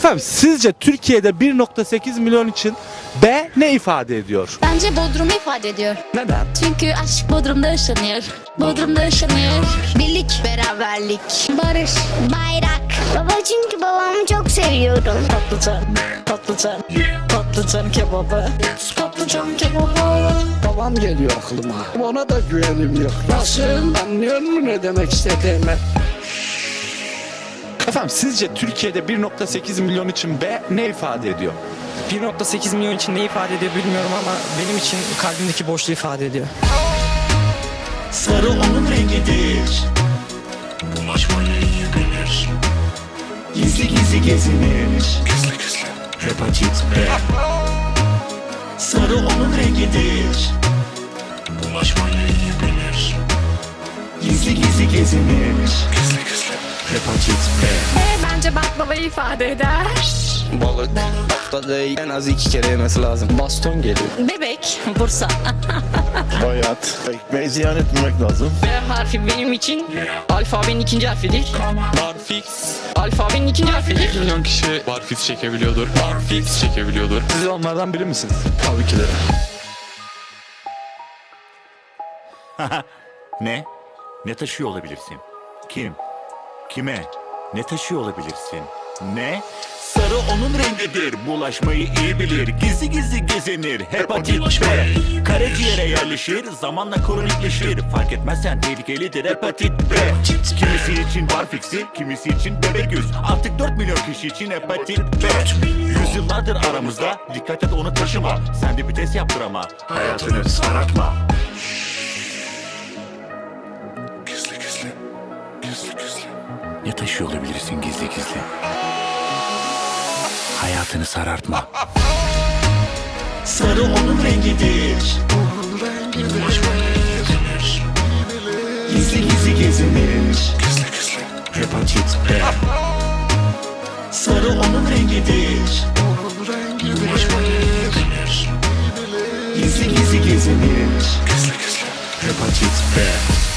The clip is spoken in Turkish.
Efendim sizce Türkiye'de 1.8 milyon için B ne ifade ediyor? Bence Bodrum'u ifade ediyor. Neden? Çünkü aşk Bodrum'da yaşanıyor. Bodrum'da yaşanıyor. Birlik, beraberlik, barış, bayrak. Baba çünkü babamı çok seviyorum. Patlıcan, patlıcan, patlıcan kebabı, patlıcan kebabı. Babam geliyor aklıma. Ona da güvenim yok. Nasıl? Anlıyor musun ne demek istediğimi? Efendim sizce Türkiye'de 1.8 milyon için B ne ifade ediyor? 1.8 milyon için ne ifade ediyor bilmiyorum ama benim için kalbimdeki boşluğu ifade ediyor. Sarı onun rengidir. Bulaşmayı iyi bilir Gizli gizli gezinir. Gizli gizli. Hepatit B. Sarı onun rengidir. Bulaşmayı iyi bilir Gizli gizli gezinir. Gizli gizli. Hepatit B Bence baklavayı ifade eder. Balık haftada en az iki kere yemesi lazım. Baston geliyor. Bebek, Bursa. Bayat. Ekmeği ziyan etmemek lazım. B harfi benim için alfabenin ikinci harfidir. Barfix Alfabenin ikinci harfidir. 1 milyon kişi barfix çekebiliyordur. Barfix çekebiliyordur. Siz onlardan biri misiniz? Tabii ki de. Ne? Ne taşıyor olabilirsin? Kim? Kime? Ne taşıyor olabilirsin? Ne? Sarı onun rengidir, bulaşmayı iyi bilir, gizli gizli gezinir, hepatit B. Karaciğere yerleşir, zamanla kronikleşir, fark etmezsen tehlikelidir hepatit B. Kimisi için barfiksi, kimisi için bebek yüz, artık 4 milyon kişi için hepatit B. Yüzyıllardır aramızda, dikkat et onu taşıma, sen de bir test yaptır ama, hayatını sarartma. Ne taşıyor olabilirsin gizli gizli? Hayatını sarartma. Sarı onun rengidir. Gizli gizli gezinir. Gizli gizli. Hepatit B. Sarı onun rengidir. Gizli gizli gezinir. Gizli gizli. Hepatit B.